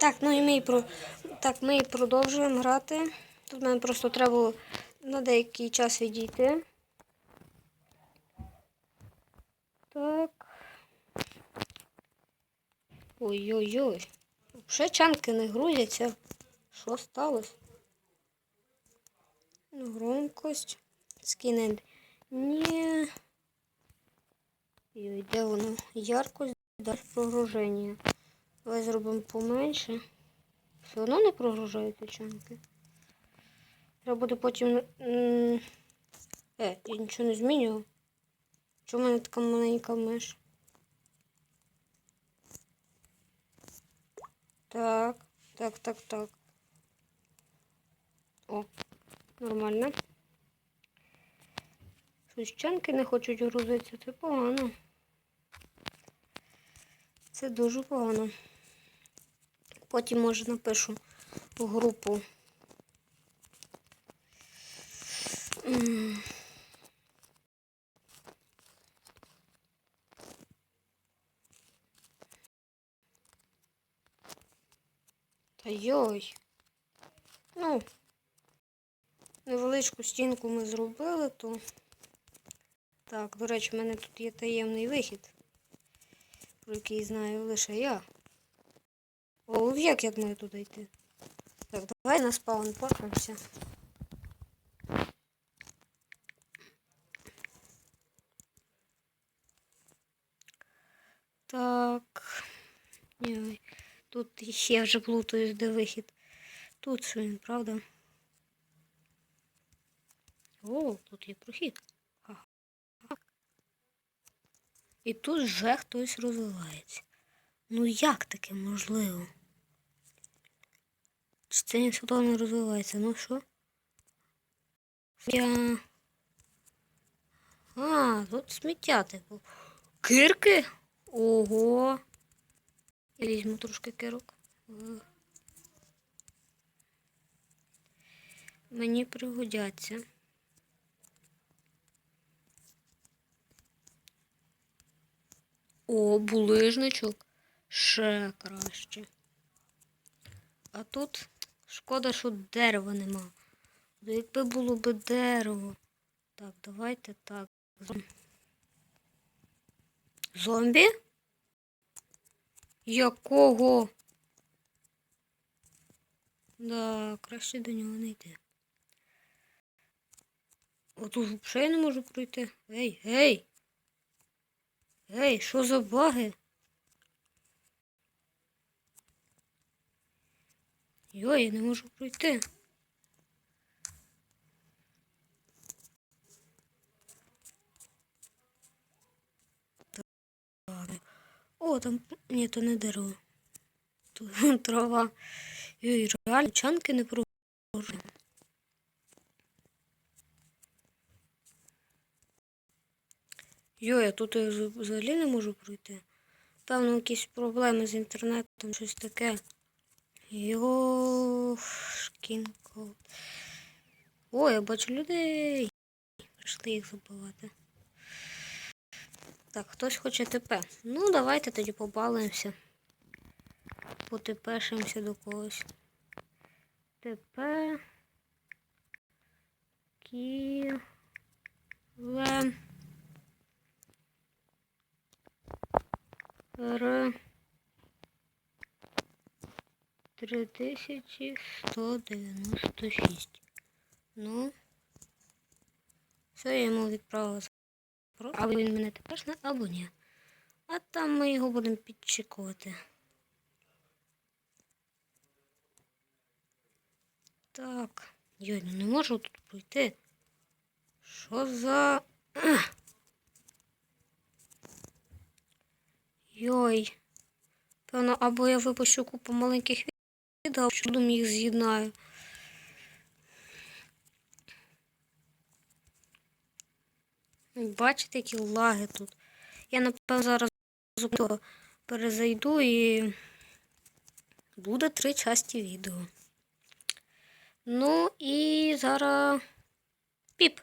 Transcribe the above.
Так, ну і ми про... так, ми продовжуємо грати. Тут нам просто треба на деякий час відійти. Так. Ой-ой-ой. Вже чанки не грузяться. Що сталося? Ну, Громкость. Скинен. Ні. Ой, де воно? Яркость, далі прогруження. Давай зробимо поменше. Все одно не прогружаються чанки. Треба буде потім. Е, я нічого не змінював. Чому в мене така маленька миш? Так, так, так, так. О, нормально. Чанки не хочуть грузитися, це погано. Це дуже погано. Потім, може, напишу в групу. Та йой. Ну, невеличку стінку ми зробили, то. Так, до речі, в мене тут є таємний вихід, про який знаю лише я. О, як я маю туди йти? Так, давай на спаун порпимося. Так. Ні, тут ще вже плутаюсь, де вихід. Тут що він, правда? О, тут є прохід. І тут вже хтось розвивається. Ну як таке можливо? Це не розвивається? Ну що? Я... А, тут сміття, типу. Кирки? Ого. Я візьму трошки кирок. Е. Мені пригодяться. О, булижничок. Ще краще. А тут шкода, що дерева нема. Ну, Якби було б дерево. Так, давайте так. Зомбі? Якого? Да, краще до нього не йти. Отут взагалі не можу пройти. Ей, ей! Ей, що за баги? Йой, я не можу пройти. О, там. Ні, то не дерево. Тут трава. Йой, реально чанки не прохожу. Йой, я тут взагалі не можу пройти. Певно, якісь проблеми з інтернетом, щось таке. Йошкінко. О, я бачу людей. Прийшли їх забивати. Так, хтось хоче ТП. Ну, давайте тоді побалуємося. Потепешимося до когось. ТП. Кіле. Р. 3196. Ну. Все, я йому відправила. Або він мене тепер знає, або ні. А там ми його будемо підчікувати. Так. Йой, ну не можу тут пройти. Що за. Йой. Певно, або я випущу купу маленьких відео, чудом їх з'єднаю. Бачите, які лаги тут. Я, напевно, зараз перезайду і буде три часті відео. Ну і зараз піп.